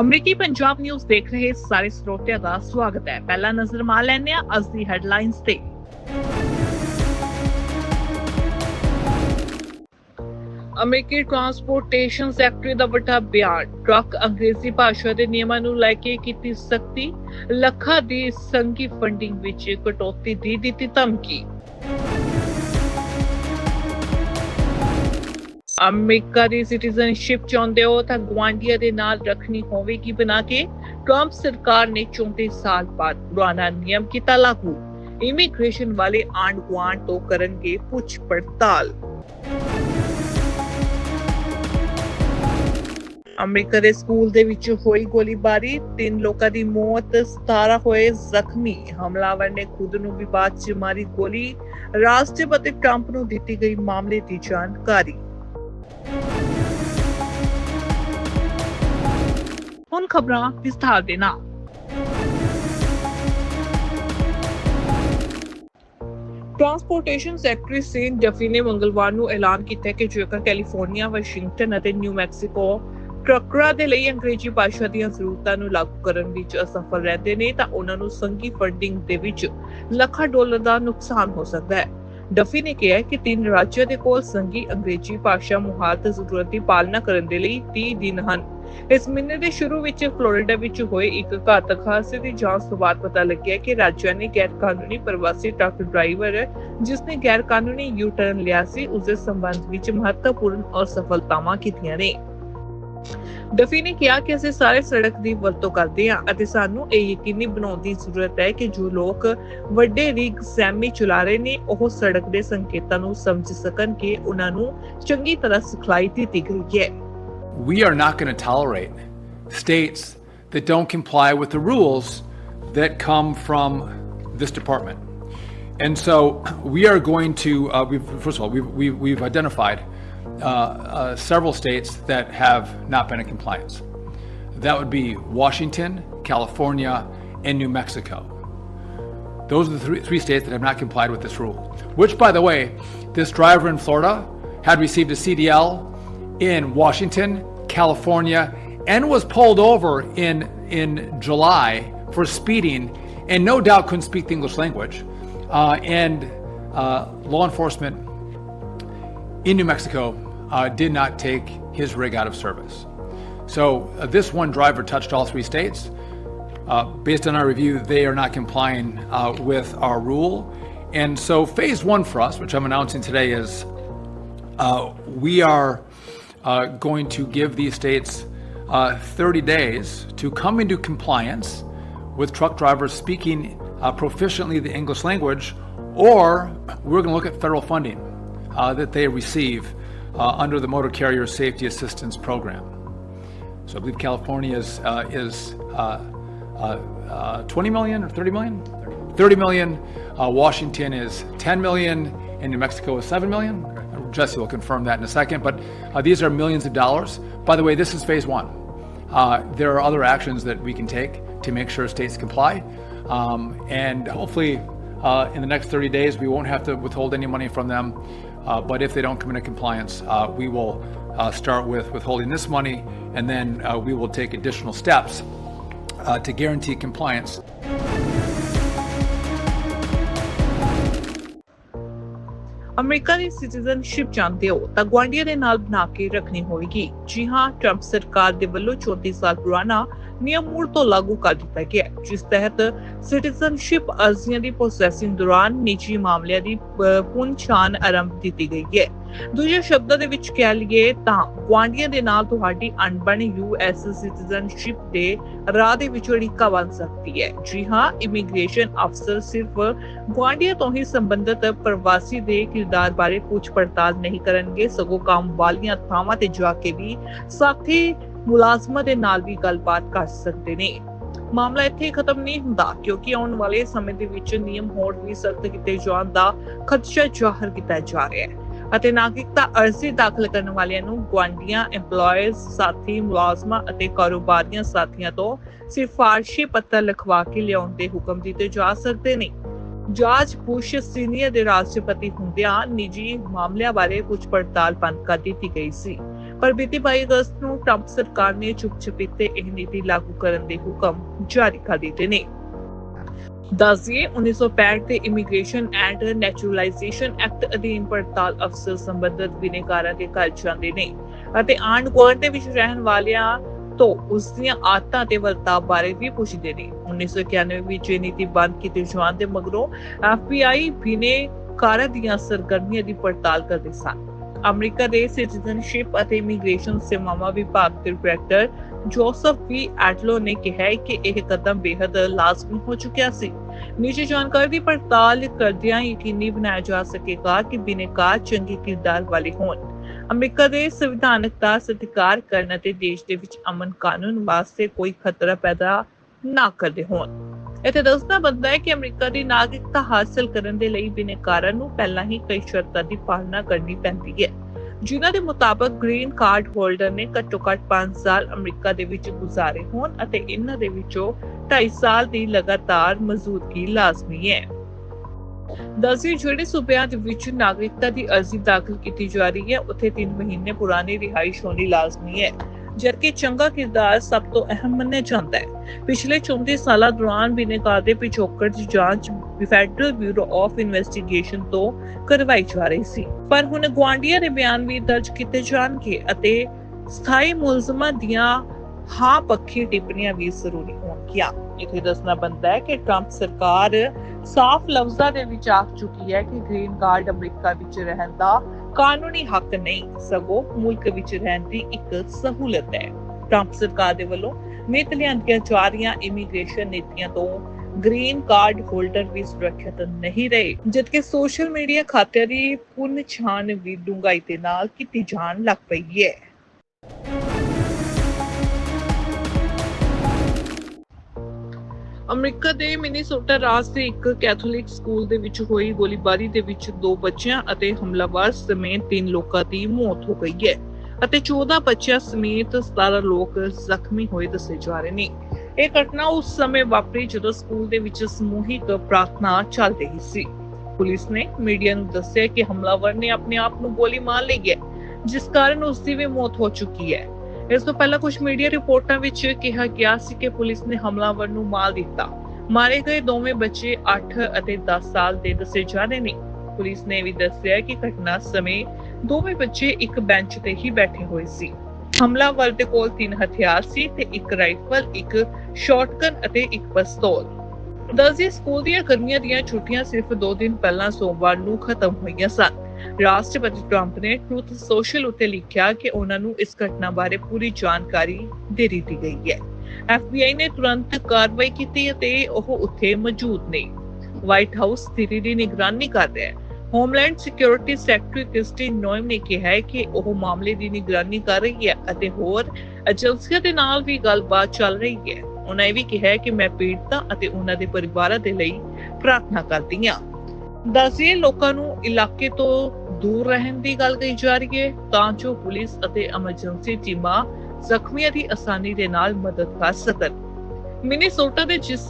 ਅਮਰੀਕੀ ਪੰਜਾਬ ਨਿਊਜ਼ ਦੇਖ ਰਹੇ ਸਾਰੇ ਸਰੋਤਿਆਂ ਦਾ ਸਵਾਗਤ ਹੈ। ਪਹਿਲਾ ਨਜ਼ਰ ਮਾਰ ਲੈਂਦੇ ਹਾਂ ਅੱਜ ਦੀ ਹੈਡਲਾਈਨਸ ਤੇ। ਅਮਰੀਕੀ ਟਰਾਂਸਪੋਰਟੇਸ਼ਨ ਸੈਕਟਰੀ ਦਾ ਵੱਡਾ ਬਿਆਨ, ਟਰੱਕ ਅੰਗਰੇਜ਼ੀ ਭਾਸ਼ਾ ਦੇ ਨਿਯਮਾਂ ਨੂੰ ਲੈ ਕੇ ਕੀਤੀ ਸਖਤੀ, ਲੱਖਾਂ ਦੀ ਸੰਘੀ ਫੰਡਿੰਗ ਵਿੱਚ ਕਟੌਤੀ ਦੀ ਦਿੱਤੀ ਧਮਕੀ। ਅਮਰੀਕਾ ਦੀ ਸਿਟੀਜ਼ਨਸ਼ਿਪ ਚਾਹੁੰਦੇ ਹੋ ਤਾਂ ਗਵਾਂਡੀਆ ਦੇ ਨਾਲ ਰੱਖਣੀ ਹੋਵੇਗੀ ਬਣਾ ਕੇ। ਟਰੰਪ ਸਰਕਾਰ ਨੇ 34 ਸਾਲ ਬਾਅਦ ਪੁਰਾਣਾ ਨਿਯਮ ਕੀਤਾ ਲਾਗੂ। ਇਮੀਗ੍ਰੇਸ਼ਨ ਵਾਲੇ ਆਂਡ ਗੁਆਂਢ ਤੋਂ ਕਰਨਗੇ ਪੁੱਛ ਪੜਤਾਲ। ਅਮਰੀਕਾ ਦੇ ਸਕੂਲ ਦੇ ਵਿੱਚ ਹੋਈ ਗੋਲੀਬਾਰੀ, ਤਿੰਨ ਲੋਕਾਂ ਦੀ ਮੌਤ 17 ਹੋਏ ਜ਼ਖਮੀ। ਹਮਲਾਵਰ ਨੇ ਖੁਦ ਨੂੰ ਵੀ ਬਾਅਦ ਚ ਮਾਰੀ ਗੋਲੀ। ਰਾਸ਼ਟਰਪਤੀ ਟਰੰਪ ਨੂੰ ਦਿੱਤੀ ਗਈ ਮਾਮਲੇ ਦੀ ਜਾਣਕਾਰੀ। ਹੁਣ ਖਬਰਾਂ ਵਿਸਥਾਰ ਦੇ ਨਾਲ। ਟਰਾਂਸਪੋਰਟੇਸ਼ਨ ਸੈਕਟਰੀ ਸੇਨ ਡਫੀ ਨੇ ਮੰਗਲਵਾਰ ਨੂੰ ਐਲਾਨ ਕੀਤਾ ਕਿ ਜੇਕਰ ਕੈਲੀਫੋਰਨੀਆ, ਵਾਸ਼ਿੰਗਟਨ ਅਤੇ ਨਿਊ ਮੈਕਸੀਕੋ ਟਰੱਕਰਾਂ ਦੇ ਲਈ ਅੰਗਰੇਜ਼ੀ ਭਾਸ਼ਾ ਦੀਆਂ ਜ਼ਰੂਰਤਾਂ ਨੂੰ ਲਾਗੂ ਕਰਨ ਵਿੱਚ ਅਸਫਲ ਰਹਿੰਦੇ ਨੇ ਤਾਂ ਉਹਨਾਂ ਨੂੰ ਸੰਘੀ ਫੰਡਿੰਗ ਦੇ ਵਿੱਚ ਲੱਖਾਂ ਡਾਲਰ ਦਾ ਨੁਕਸਾਨ ਹੋ ਸਕਦਾ ਹੈ। ਡਫੀ ਨੇ ਕਿਹਾ ਕਿ ਤਿੰਨ ਰਾਜਾਂ ਦੇ ਕੋਲ ਸੰਘੀ ਅੰਗਰੇਜ਼ੀ ਭਾਸ਼ਾ ਮੁਹਾਰਤ ਜ਼ਰੂਰਤ ਦੀ ਪਾਲਣਾ ਕਰਨ ਦੇ ਲਈ 30 ਦਿਨ ਹਨ। ਇਸ ਮਹੀਨੇ ਦੇ ਸ਼ੁਰੂ ਵਿੱਚ ਫਲੋਰੀਡਾ ਵਿੱਚ ਹੋਏ ਇੱਕ ਘਾਤਕ ਹਾਦਸੇ ਦੀ ਜਾਂਚ ਤੋਂ ਬਾਅਦ ਪਤਾ ਲੱਗਿਆ ਕਿ ਰਾਜਾਂ ਨੇ ਗੈਰ ਕਾਨੂੰਨੀ ਪ੍ਰਵਾਸੀ ਟਰੱਕ ਡਰਾਈਵਰ ਜਿਸ ਨੇ ਗੈਰ ਕਾਨੂੰਨੀ ਯੂ ਟਰਨ ਲਿਆ ਸੀ ਉਸ ਦੇ ਸੰਬੰਧ ਵਿੱਚ ਮਹੱਤਵਪੂਰਨ ਅਸਫਲਤਾਵਾਂ ਕੀਤੀਆਂ ਨੇ। ਡਫੀ ਨੇ ਕਿਹਾ ਕਿ ਅਸੀਂ ਸਾਰੇ ਸੜਕ ਦੀ ਵਰਤੋਂ ਕਰਦੇ ਹਾਂ ਅਤੇ ਸਾਨੂੰ ਇਹ ਯਕੀਨੀ ਬਣਾਉਣ ਦੀ ਜ਼ਰੂਰਤ ਹੈ ਕਿ ਜੋ ਲੋਕ ਵੱਡੇ ਰਿਗ ਸੈਮੀ ਚਲਾ ਰਹੇ ਨੇ, ਉਹ ਸੜਕ ਦੇ ਸੰਕੇਤਾਂ ਨੂੰ ਸਮਝ ਸਕਣ ਕਿ ਉਹਨਾਂ ਨੂੰ ਚੰਗੀ ਤਰ੍ਹਾਂ ਸਿਖਲਾਈ ਦਿੱਤੀ ਗਈ ਹੈ। We are not going to tolerate states that don't comply with the rules that come from this department. And so we are going to, uh, first of all, we've, we've, we've identified uh, uh, several states that have not been in compliance. That would be Washington, California, and New Mexico. Those are the three, three states that have not complied with this rule. Which, by the way, this driver in Florida had received a CDL in Washington, California, and was pulled over in in July for speeding, and no doubt couldn't speak the English language. Uh, and uh, law enforcement in New Mexico uh, did not take his rig out of service. So uh, this one driver touched all three states. Uh, based on our review, they are not complying uh, with our rule. And so phase one for us, which I'm announcing today, is we are uh, going to give these states uh, 30 days to come into compliance with truck drivers speaking uh, proficiently the English language, or we're going to look at federal funding uh, that they receive uh, under the Motor Carrier Safety Assistance Program. So I believe California is uh, is uh, uh, uh, 20 million or 30 million. 30 million. Washington is 10 million, and New Mexico is 7 million. Jesse will confirm that in a second. But uh, these are millions of dollars. By the way, this is phase one. Uh, there are other actions that we can take to make sure states comply, um, and hopefully, uh, in the next 30 days, we won't have to withhold any money from them. Uh, but if they don't come into compliance, uh, we will uh, start with withholding this money, and then we will take additional steps to guarantee compliance. America the citizenship ਚਾਹੁੰਦੇ ਹੋ ਤਾਂ ਗਵਾਂਡੀਆ ਦੇ ਨਾਲ ਬਣਾ ਕੇ ਰੱਖਣੀ ਹੋਵੇਗੀ। ਜੀ ਹਾਂ, ਟਰੰਪ ਸਰਕਾਰ ਦੇ ਵੱਲੋਂ 34 ਸਾਲ ਪੁਰਾਣਾ ਨਿਯਮ ਮੁੜ ਤੋਂ ਲਾਗੂ ਕਰ ਦਿੱਤਾ ਗਿਆ ਜਿਸ ਤਹਿਤ ਸਿਟੀਜ਼ਨਸ਼ਿਪ ਅਰਜ਼ੀਆਂ ਦੀ ਪ੍ਰੋਸੈਸਿੰਗ ਦੌਰਾਨ ਨਿੱਜੀ ਮਾਮਲਿਆਂ ਦੀ ਅਹ, ਆਰੰਭ ਦਿੱਤੀ ਗਈ ਹੈ। ਦੂਜੇ ਸ਼ਬਦਾਂ ਦੇ ਵਿੱਚ ਕਹਿ ਲਈਏ ਤਾਂ ਗਵਾਂਡੀਆਂ ਦੇ ਨਾਲ ਤੁਹਾਡੀ ਅਣਬਣ ਯੂਐਸ ਸਿਟੀਜ਼ਨਸ਼ਿਪ ਦੇ ਰਾਹ ਦੇ ਵਿੱਚ ਅੜਿੱਕਾ ਬਣ ਸਕਦੀ ਹੈ। ਜੀ ਹਾਂ ਇਮੀਗ੍ਰੇਸ਼ਨ ਅਫਸਰ ਸਿਰਫ ਗੁਆਂਢੀਆਂ ਤੋਂ ਹੀ ਸੰਬੰਧਿਤ ਪ੍ਰਵਾਸੀ ਦੇ ਕਿਰਦਾਰ ਬਾਰੇ ਪੁੱਛ ਪੜਤਾਲ ਨਹੀਂ ਕਰਨਗੇ ਸਗੋਂ ਕੰਮ ਵਾਲੀਆਂ ਥਾਵਾਂ ਤੇ ਜਾ ਕੇ ਵੀ ਸਾਥੀ ਮੁਲਾਜ਼ਮਾਂ ਦੇ ਨਾਲ ਵੀ ਗੱਲਬਾਤ ਕਰ ਸਕਦੇ ਨੇ। ਮਾਮਲਾ ਇੱਥੇ ਖਤਮ ਨਹੀਂ ਹੁੰਦਾ, ਕਿਉਂਕਿ ਆਉਣ ਵਾਲੇ ਸਮੇਂ ਦੇ ਵਿੱਚ ਨਿਯਮ ਹੋਰ ਵੀ ਸਖਤ ਕੀਤੇ ਜਾਣ ਦਾ ਖਦਸ਼ਾ ਜ਼ਾਹਰ ਕੀਤਾ ਜਾ ਰਿਹਾ ਹੈ ਅਤੇ ਨਾਗਰਿਕਤਾ ਅਰਜ਼ੀ ਦਾਖਲ ਕਰਨ ਵਾਲਿਆਂ ਨੂੰ ਗੁਆਂਢੀਆਂ EMPLOYERS ਸਾਥੀ, ਮੁਲਾਜ਼ਮਾਂ ਅਤੇ ਕਾਰੋਬਾਰੀਆਂ ਸਾਥੀਆਂ ਤੋਂ ਸਿਫਾਰਸ਼ੀ ਪੱਤਰ ਲਿਖਵਾ ਕੇ ਲਿਆਉਣ ਦੇ ਹੁਕਮ ਦਿੱਤੇ ਜਾ ਸਕਦੇ ਨੇ। ਜਾਰਜ ਬੁਸ਼ ਸੀਨੀਅਰ ਦੇ ਰਾਸ਼ਟਰਪਤੀ ਹੁੰਦਿਆਂ ਨਿੱਜੀ ਮਾਮਲਿਆਂ ਬਾਰੇ ਕੁਝ ਪੜਤਾਲ ਬੰਦ ਕਰ ਦਿੱਤੀ ਗਈ ਸੀ। ਪਰ ਬੀਤੀ 22 ਅਗਸਤ ਨੂੰ ਟਰੰਪ ਸਰਕਾਰ ਨੇ ਚੁੱਪ ਚਪੀਤੇ ਇਹ ਨੀਤੀ ਲਾਗੂ ਕਰਨ ਦੇ ਹੁਕਮ ਜਾਰੀ ਕਰ ਦਿੱਤੇ ਨੇ। ਦੱਸਿਏ 1965 ਦੇ ਇਮੀਗ੍ਰੇਸ਼ਨ ਐਂਡ ਨੈਚੁਰਲਾਈਜੇਸ਼ਨ ਐਕਟ ਅਧੀਨ ਪੜਤਾਲ ਅਫਸਰ ਸੰਬੰਧਿਤ ਬਿਨੇਕਾਰਾਂ ਦੇ ਘਰ ਜਾਂਦੇ ਨੇ ਅਤੇ ਆਂਡ ਗੁਆਂਢ ਦੇ ਵਿੱਚ ਰਹਿਣ ਵਾਲਿਆਂ ਤੋਂ ਉਸ ਦੀਆਂ ਆਦਤਾਂ ਤੇ ਵਰਤਾਵ ਬਾਰੇ ਵੀ ਪੁੱਛਦੇ ਨੇ। 1991 ਵਿੱਚ ਇਹ ਨੀਤੀ ਬੰਦ ਕੀਤੀ ਜਾਣ ਦੇ ਮਗਰੋਂ FBI ਬਿਨੇਕਾਰਾਂ ਦੀਆਂ ਸਰਗਰਮੀਆਂ ਦੀ ਪੜਤਾਲ ਕਰਦੇ ਸਨ। ਅਮਰੀਕਾ ਦੇ ਸਿਟੀਜ਼ਨਸ਼ਿਪ ਅਤੇ ਇਮੀਗ੍ਰੇਸ਼ਨ ਸੇਵਾਵਾਂ ਵਿਭਾਗ ਦੇ ਡਾਇਰੈਕਟਰ ਜੋਸਫ ਵੀ ਐਡਲੋ ਨੇ ਕਿਹਾ ਕਿ ਇਹ ਕਦਮ ਬੇहद ਲਾਜ਼ਮੀ ਹੋ ਚੁੱਕਿਆ ਸੀ। ਨਿੱਜੀ ਜਾਣਕਾਰੀ ਦੀ ਪੜਤਾਲ ਕਰਦਿਆਂ ਯਕੀਨੀ ਬਣਾਇਆ ਜਾ ਸਕੇਗਾ ਕਿ ਬਿਨੇਕਾਰ ਚੰਗੇ ਕਿਰਦਾਰ ਵਾਲੇ ਹੋਣ। ਅਮਰੀਕਾ ਦੇ ਸੰਵਿਧਾਨਕ ਦਾ ਸਤਿਕਾਰ ਕਰਨ ਅਤੇ ਦੇਸ਼ ਦੇ ਵਿੱਚ ਅਮਨ ਕਾਨੂੰਨ ਵਾਸਤੇ ਕੋਈ ਖਤਰਾ ਪੈਦਾ ਨਾ ਕਰਦੇ ਹੋਣ। ਇੱਥੇ ਦੱਸਣਾ ਬੰਦਾ ਹੈ ਕਿ ਅਮਰੀਕਾ ਦੀ ਨਾਗਰਿਕਤਾ ਹਾਸਲ ਕਰਨ ਦੇ ਲਈ ਬਿਨੇਕਾਰਾਂ ਨੂੰ ਪਹਿਲਾਂ ਹੀ ਕਈ ਸ਼ਰਤਾਂ ਦੀ ਪਾਲਣਾ ਕਰਨੀ ਪੈਂਦੀ ਹੈ। ਜਿਨ੍ਹਾਂ ਦੇ ਮੁਤਾਬਕ ਗ੍ਰੀਨ ਕਾਰਡ ਹੋਲਡਰ ਨੇ ਘੱਟੋ ਘੱਟ 5 ਸਾਲ ਅਮਰੀਕਾ ਦੇ ਵਿੱਚ ਗੁਜ਼ਾਰੇ ਹੋਣ ਅਤੇ ਇਹਨਾਂ ਦੇ ਵਿੱਚੋਂ 2.5 ਸਾਲ ਦੀ ਲਗਾਤਾਰ ਮੌਜੂਦਗੀ ਲਾਜ਼ਮੀ ਹੈ। ਦਸਵੇਂ ਜਿਹੜੇ ਸੂਬਿਆਂ ਦੇ ਵਿੱਚ ਨਾਗਰਿਕਤਾ ਦੀ ਅਰਜ਼ੀ ਦਾਖਲ ਕੀਤੀ ਜਾ ਰਹੀ ਹੈ, ਉੱਥੇ 3 ਮਹੀਨੇ ਪੁਰਾਣੀ ਰਿਹਾਇਸ਼ ਹੋਣੀ ਲਾਜ਼ਮੀ ਹੈ। ਜਦਕਿ ਚੰਗਾ ਕਿਰਦਾਰ ਸਭ ਤੋਂ ਅਹਿਮ ਮੰਨਿਆ ਜਾਂਦਾ ਹੈ। ਪਿਛਲੇ 34 ਸਾਲਾਂ ਦੌਰਾਨ ਬਿਨੇਕਾਰ ਦੇ ਪਿਛੋਕੜ ਦੀ ਜਾਂਚ ਫੈਡਰਲ ਬਿਊਰੋ ਆਫ ਇਨਵੈਸਟੀਗੇਸ਼ਨ ਤੋਂ ਕਰਵਾਈ ਜਾ ਰਹੀ ਸੀ। ਪਰ ਹੁਣ ਗਵਾਂਡੀਆਂ ਦੇ ਬਿਆਨ ਵੀ ਦਰਜ ਕੀਤੇ ਜਾਣਗੇ ਅਤੇ ਸਥਾਈ ਮੁਲਜ਼ਮਾਂ ਦੀਆਂ ਹਾਂ ਪੱਖੀ ਟਿੱਪਣੀਆਂ ਵੀ ਜ਼ਰੂਰੀ ਹੋਣਗੀਆਂ। ਇਥੇ ਦੱਸਣਾ ਬੰਦਾ ਹੈ ਕਿ ਟਰੰਪ ਸਰਕਾਰ ਸਾਫ਼ ਲਫ਼ਜ਼ਾਂ ਦੇ ਵਿੱਚ ਆਖ ਚੁੱਕੀ ਹੈ ਕਿ ਗ੍ਰੀਨ ਕਾਰਡ ਅਮਰੀਕਾ ਵਿੱਚ ਰਹਿਣ ਦਾ ਕਾਨੂੰਨੀ ਹੱਕ ਨਹੀਂ, ਸਗੋਂ ਮੁਲਕ ਵਿੱਚ ਰਹਿਣ ਦੀ ਇੱਕ ਸਹੂਲਤ ਹੈ। ਟਰੰਪ ਸਰਕਾਰ ਦੇ ਵੱਲੋਂ ਨਿਤ ਲਿਆਂਦੀਆਂ ਜਾ ਰਹੀਆਂ ਇਮੀਗ੍ਰੇਸ਼ਨ ਨੀਤੀਆਂ ਤੋਂ ਗ੍ਰੀਨ ਕਾਰਡ ਹੋਲਡਰ ਵੀ ਸੁਰੱਖਿਅਤ ਨਹੀਂ ਰਹੇ, ਜਦਕਿ ਸੋਸ਼ਲ ਮੀਡੀਆ ਖਾਤਿਆਂ ਦੀ ਪੁੰਨ ਛਾਣ ਵੀ ਡੂੰਘਾਈ ਦੇ ਨਾਲ ਕੀਤੀ ਜਾਣ ਲੱਗ ਪਈ ਹੈ। ਅਮਰੀਕਾ ਦੇ ਮਿਨੀਸੋਟਾ ਰਾਜ ਦੇ ਇੱਕ ਕੈਥੋਲਿਕ ਸਕੂਲ ਦੇ ਵਿੱਚ ਹੋਈ ਗੋਲੀਬਾਰੀ ਦੇ ਵਿੱਚ ਦੋ ਬੱਚਿਆਂ ਅਤੇ ਹਮਲਾਵਰ ਸਮੇਤ ਤਿੰਨ ਲੋਕਾਂ ਦੀ ਮੌਤ ਹੋ ਗਈ ਹੈ ਅਤੇ 14 ਬੱਚਿਆਂ ਸਮੇਤ 17 ਲੋਕ ਜ਼ਖਮੀ ਹੋਏ ਦੱਸੇ ਜਾ ਰਹੇ ਨੇ। ਇਹ ਘਟਨਾ ਉਸ ਸਮੇਂ ਵਾਪਰੀ ਜਦੋਂ ਸਕੂਲ ਦੇ ਵਿੱਚ ਸਮੂਹਿਕ ਪ੍ਰਾਰਥਨਾ ਚੱਲ ਰਹੀ ਸੀ। ਪੁਲਿਸ ਨੇ ਮੀਡੀਆ ਨੂੰ ਦੱਸਿਆ ਕਿ ਹਮਲਾਵਰ ਨੇ ਆਪਣੇ ਆਪ ਨੂੰ ਗੋਲੀ ਮਾਰ ਲਈ ਹੈ, ਜਿਸ ਕਾਰਨ ਉਸ ਦੀ ਵੀ ਮੌਤ ਹੋ ਚੁੱਕੀ ਹੈ। ਇਸ ਤੋਂ ਪਹਿਲਾਂ ਕੁਝ ਮੀਡੀਆ ਰਿਪੋਰਟਾਂ ਵਿੱਚ ਕਿਹਾ ਗਿਆ ਸੀ ਕਿ ਪੁਲਿਸ ਨੇ ਹਮਲਾਵਰ ਨੂੰ ਮਾਰ ਦਿੱਤਾ। ਮਾਰੇ ਗਏ ਦੋਵੇਂ ਬੱਚੇ 8 ਅਤੇ 10 ਸਾਲ ਦੇ ਦੱਸੇ ਜਾ ਰਹੇ ਨੇ। ਪੁਲਿਸ ਨੇ ਵੀ ਦੱਸਿਆ ਕਿ ਘਟਨਾ ਸਮੇਂ ਦੋਵੇਂ ਬੱਚੇ ਇੱਕ ਬੈਂਚ ਤੇ ਹੀ ਬੈਠੇ ਹੋਏ ਸੀ। ਹਮਲਾਵਰ ਦੇ ਕੋਲ ਤਿੰਨ ਹਥਿਆਰ ਸੀ ਤੇ ਇੱਕ ਰਾਈਫਲ, ਇੱਕ ਸ਼ਾਟਗਨ ਅਤੇ ਇੱਕ ਪਿਸਤੌਲ। ਦਸੀ ਸਕੂਲ ਦੀਆਂ ਗਰਮੀਆਂ ਦੀਆਂ ਛੁੱਟੀਆਂ ਸਿਰਫ 2 ਦਿਨ ਪਹਿਲਾਂ ਸੋਮਵਾਰ ਨੂੰ ਖਤਮ ਹੋਈਆਂ ਸਨ। ਰਾਸ਼ਟਰਪਤੀ ਟਰੰਪ ਨੇ ਟਰੂਥ ਸੋਸ਼ਲ ਉੱਤੇ ਲਿਖਿਆ ਕਿ ਉਹਨਾਂ ਨੂੰ ਇਸ ਘਟਨਾ ਬਾਰੇ ਪੂਰੀ ਜਾਣਕਾਰੀ ਦੇ ਦਿੱਤੀ ਗਈ ਹੈ। FBI ਨੇ ਤੁਰੰਤ ਕਾਰਵਾਈ ਕੀਤੀ ਅਤੇ ਉਹ ਉੱਥੇ ਮੌਜੂਦ ਨੇ। ਵਾਈਟ ਹਾਊਸ ਸਥਿਤੀ ਦੀ ਨਿਗਰਾਨੀ ਕਰ ਰਿਹਾ ਹੈ। Homeland security secretary Kristi Noem ਨੇ ਕਿਹਾ ਹੈ ਕਿ ਉਹ ਮਾਮਲੇ ਦੀ ਨਿਗਰਾਨੀ ਕਰ ਰਹੀ ਹੈ ਅਤੇ ਹੋਰ ਏਜੰਸੀਆਂ ਦੇ ਨਾਲ ਵੀ ਗੱਲਬਾਤ ਚੱਲ ਰਹੀ ਹੈ। ਉਹਨਾਂ ਇਹ ਵੀ ਕਿਹਾ ਹੈ ਕਿ ਮੈਂ ਪੀੜਤਾਂ ਅਤੇ ਉਹਨਾਂ ਦੇ ਪਰਿਵਾਰਾਂ ਦੇ ਲਈ ਪ੍ਰਾਰਥਨਾ ਕਰਦੀ ਹਾਂ। ਦੱਸਿਏ ਲੋਕਾਂ ਨੂੰ ਇਲਾਕੇ ਤੋਂ ਦੂਰ ਰਹਿਣ ਦੀ ਗੱਲ ਕਹੀ ਜਾ ਰਹੀ ਹੈ। ਤਾਂ ਜੋ ਪੁਲਿਸ ਅਤੇ ਐਮਰਜੈਂਸੀ ਟੀਮਾਂ ਜ਼ਖਮੀਆਂ ਦੀ ਆਸਾਨੀ ਦੇ ਨਾਲ ਮਦਦ ਕਰ ਸਕਣ। ਮਿਨੀਸੋਟਾ ਦੇ ਜਿਸ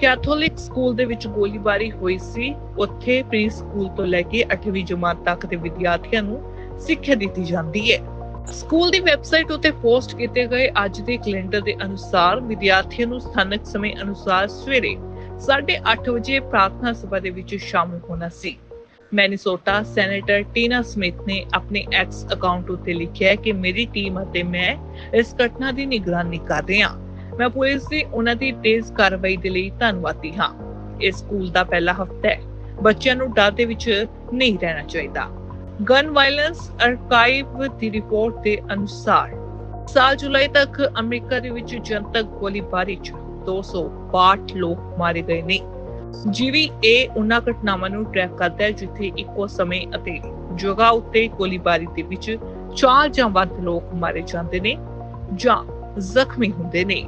ਕੈਥੋਲਿਕ ਸਕੂਲ ਦੇ ਵਿੱਚ ਗੋਲੀਬਾਰੀ ਹੋਈ ਸੀ, ਉੱਥੇ ਪ੍ਰੀ ਸਕੂਲ ਤੋਂ ਲੈ ਕੇ 8ਵੀਂ ਜਮਾਤ ਤੱਕ ਦੇ ਵਿਦਿਆਰਥੀਆਂ ਨੂੰ ਸਿੱਖਿਆ ਦਿੱਤੀ ਜਾਂਦੀ ਹੈ। ਸਕੂਲ ਦੀ ਵੈਬਸਾਈਟ ਉਤੇ ਪੋਸਟ ਕੀਤੇ ਗਏ ਅੱਜ ਦੇ ਕੈਲੰਡਰ ਦੇ ਅਨੁਸਾਰ ਵਿਦਿਆਰਥੀਆਂ ਨੂੰ ਸਥਾਨਕ ਸਮੇਂ ਅਨੁਸਾਰ ਸਵੇਰੇ 8:30 ਵਜੇ ਪ੍ਰਾਰਥਨਾ ਸਭਾ ਦੇ ਵਿੱਚ ਸ਼ਾਮਲ ਹੋਣਾ ਸੀ। ਮੈਨੀਸੋਟਾ ਸੈਨੇਟਰ ਟੀਨਾ ਸਮਿਥ ਨੇ ਆਪਣੇ ਐਕਸ ਅਕਾਊਂਟ ਉਤੇ ਲਿਖਿਆ ਕਿ ਮੇਰੀ ਟੀਮ ਅਤੇ ਮੈਂ ਇਸ ਘਟਨਾ ਦੀ ਨਿਗਰਾਨੀ ਕਰ ਰਹੇ ਹਾਂ। ਮੈਂ ਪੁਲਿਸ ਦੀ ਉਹਨਾਂ ਦੀ ਤੇਜ਼ ਕਾਰਵਾਈ ਦੇ ਲਈ ਧੰਨਵਾਦੀ ਹਾਂ। ਇਹ ਸਕੂਲ ਦਾ ਪਹਿਲਾ ਹਫਤਾ ਹੈ। ਬੱਚਿਆਂ ਨੂੰ ਡਰ ਦੇ ਵਿੱਚ ਨਹੀਂ ਰਹਿਣਾ ਚਾਹੀਦਾ। ਗਨ ਵਾਇਲੈਂਸ ਆਰਕਾਈਵ ਦੀ ਰਿਪੋਰਟ ਦੇ ਅਨੁਸਾਰ ਸਾਲ ਜੁਲਾਈ ਤੱਕ ਅਮਰੀਕਾ ਦੇ ਵਿੱਚ ਜਨਤਕ ਗੋਲੀਬਾਰੀ 'ਚ 262 ਲੋਕ ਮਾਰੇ ਗਏ ਨੇ। ਜਿਵੇਂ ਇਹ ਉਹਨਾਂ ਘਟਨਾਵਾਂ ਨੂੰ ਟਰੈਕ ਕਰਦਾ ਹੈ, ਜਿੱਥੇ ਇੱਕੋ ਸਮੇਂ ਅਤੇ ਜਗ੍ਹਾ ਉੱਤੇ ਗੋਲੀਬਾਰੀ ਦੇ ਵਿੱਚ ਚਾਰ ਜਾਂ ਵੱਧ ਲੋਕ ਮਾਰੇ ਜਾਂਦੇ ਨੇ ਜਾਂ ਜ਼ਖਮੀ ਹੁੰਦੇ ਨੇ।